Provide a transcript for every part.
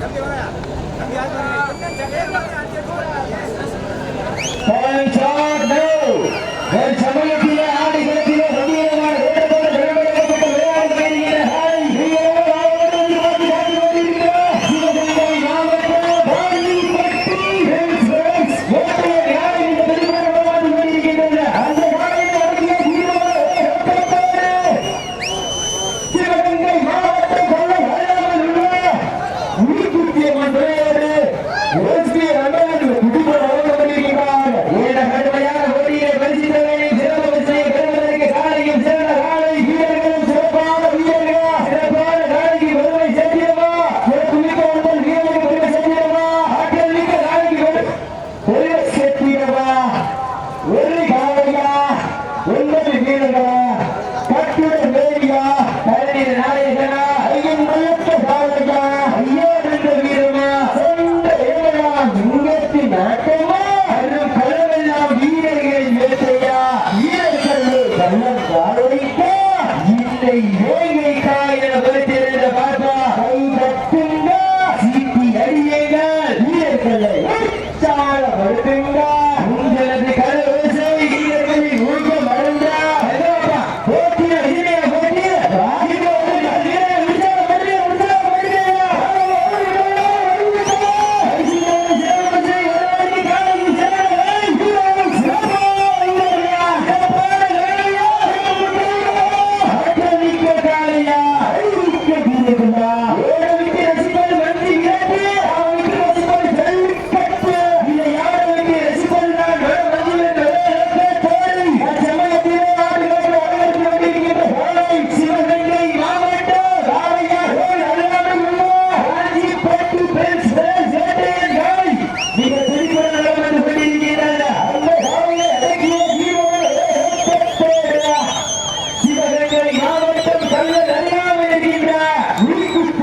tắm kia bác ạ.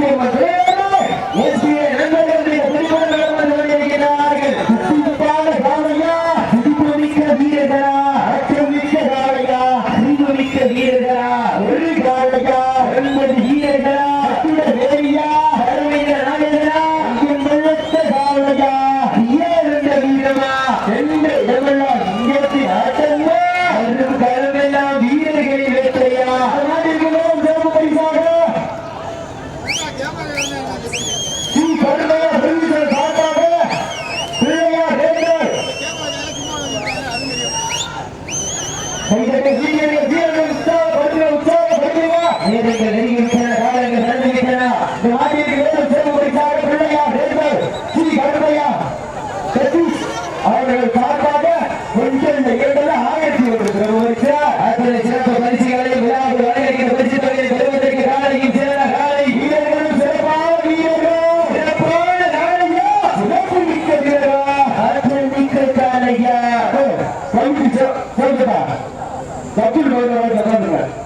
people like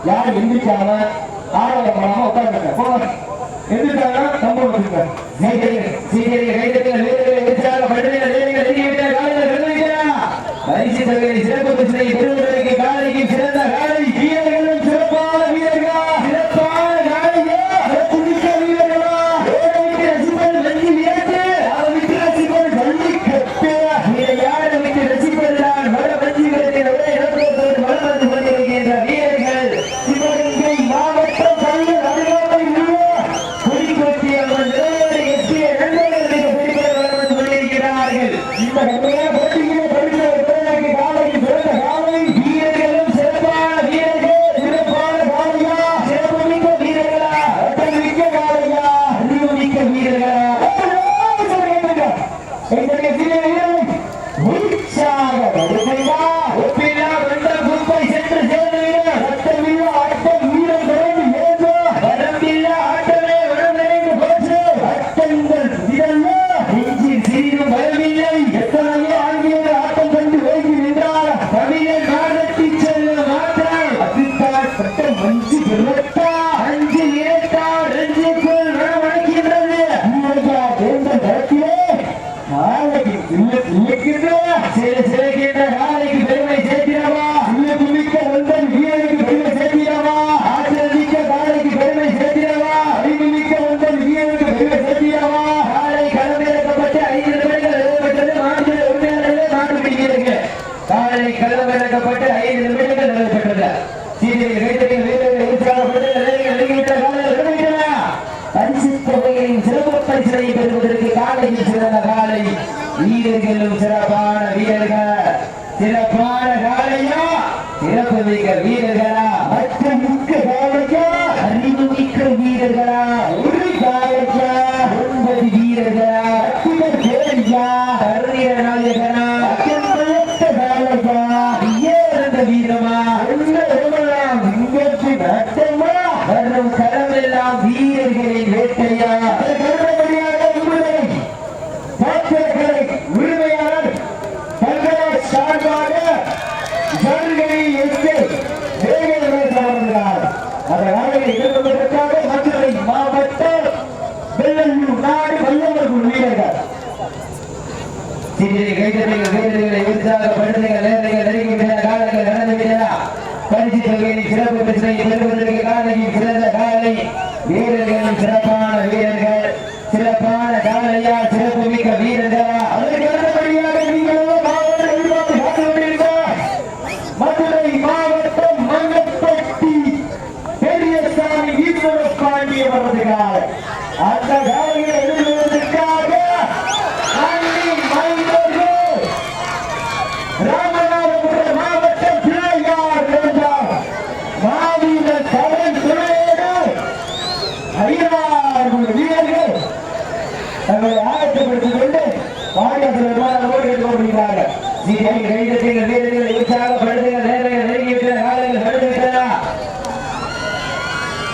யாரும் எந்திரிச்சாங்க ஆர்வம் பண்ணாம உட்காருங்க போங்க எந்திரிச்சாங்கன்னா நம்ப வச்சுங்க சீக்கிரம் சீக்கிரம் கைத்தட்டு அதனை களம் இறக்கப்பட்டு ஐந்து நிமிடங்கள் நடைபெற்றது சீதையை கைத்தறி வீரர்கள் எழுத்தாளப்பட்டு சிறப்பு பரிசனை பெறுவதற்கு காலையில் சிறந்த காலை. வீரர்களும் சிறப்பாக வீரமா உள்ள உடம்பெல்லாம் முன்னேற்றி வீரர்களின் வேட்டையா? சிறப்பு பெற்ற இவர் சிறந்த காலை. வீரர்களின் சிறப்பான தங்களை ஆயத்தப்படுத்திக் கொண்டு வாரியத்தில் விமானமோடு கேட்டுக் கொண்டிருக்கிறார்கள் சிபிஐ கைதட்டங்கள் வீரர்கள். உற்சாக படுத்துகள் நேரங்கள் நெருங்கிவிட்ட காலங்கள் படுத்துவிட்டதா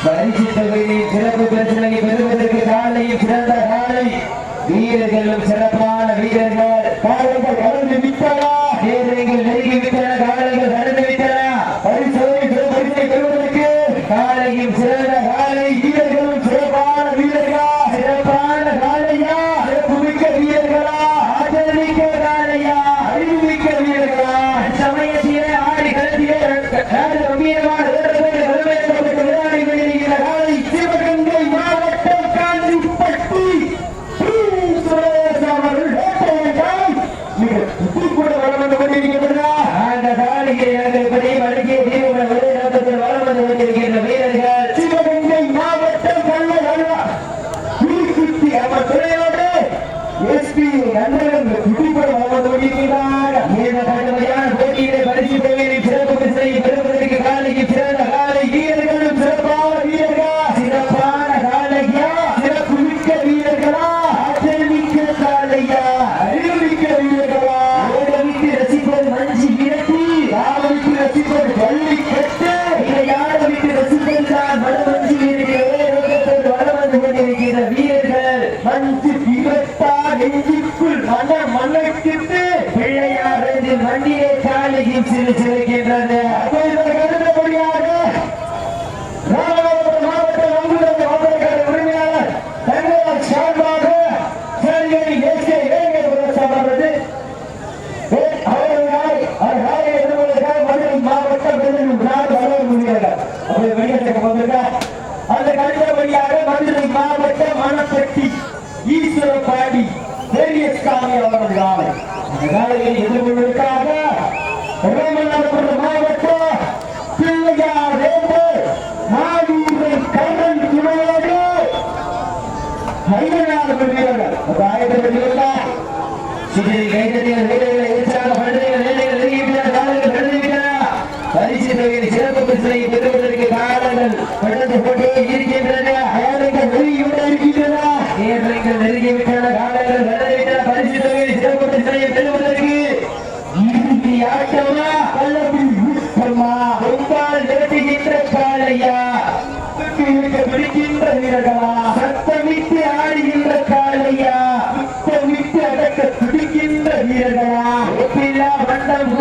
பரிசுத்த வீரின் சிறப்பு சிறப்பான வீரர்கள் சிறப்பு பிரச்சனையை பெற்றுக்கொண்டிருக்கிற காரணங்கள்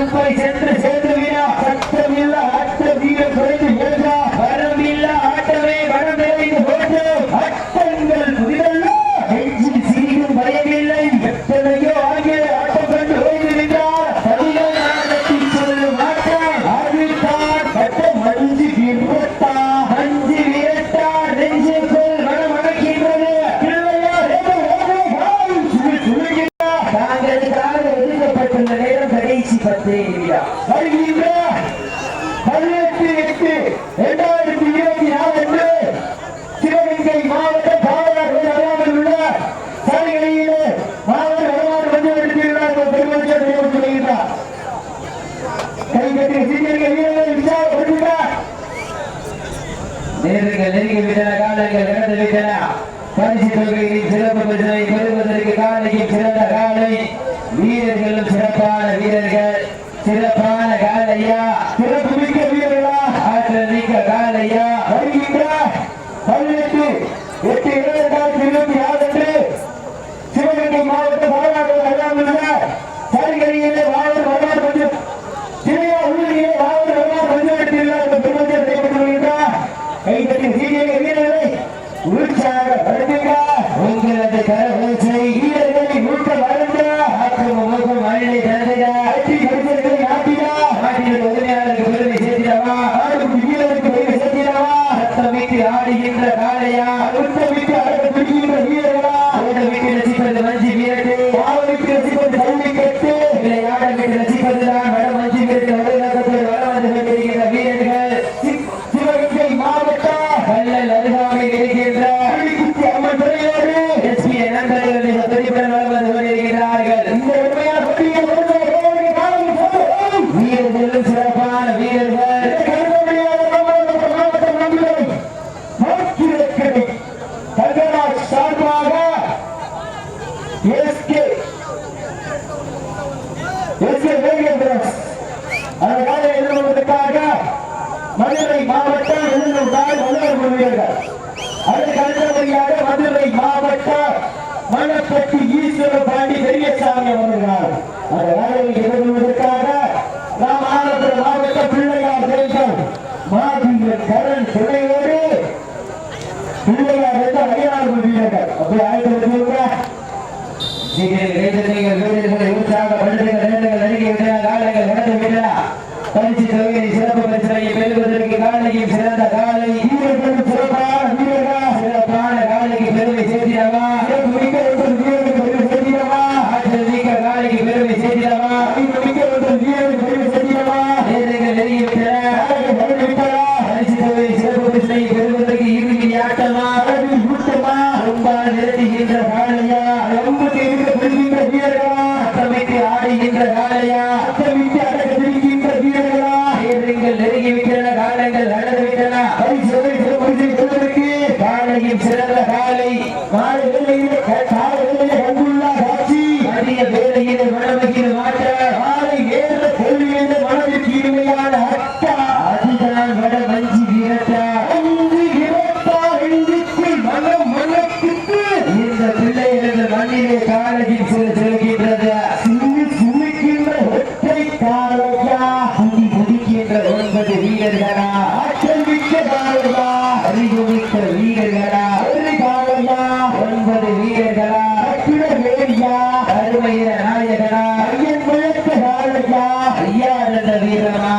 கல்பாய் சென்று மாணவனுக்கு ரசிப்பது கல்வி மதுரை மாவட்ட எழுநூறு தாய் முதல்வர் வீரர்கள் அதற்கு அடுத்தபடியாக மதுரை மாவட்ட மணப்பட்டி ஈஸ்வர பாண்டி பெரியசாமி அவர்கள். அந்த வேலையை எதிர்கொள்வதற்காக நாம் ஆலப்புற மாவட்ட பிள்ளையார் தேசம் மாதிரி கரண் துணையோடு பிள்ளையார் என்று அடையாளம் கொள்கிறார்கள். அப்படி ஆயிரத்தி வீரர்களை உற்சாகப்படுத்துகிறார் பயிற்சி தொகையை சிறப்பு பிரச்சனையை பெறுவதற்கு காலையில் சிறந்த காலை Vai, நாயகனா ஐயன் குலத்து ஐயா என்ற வீரமா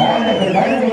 ஆழ்ந்த கருத்து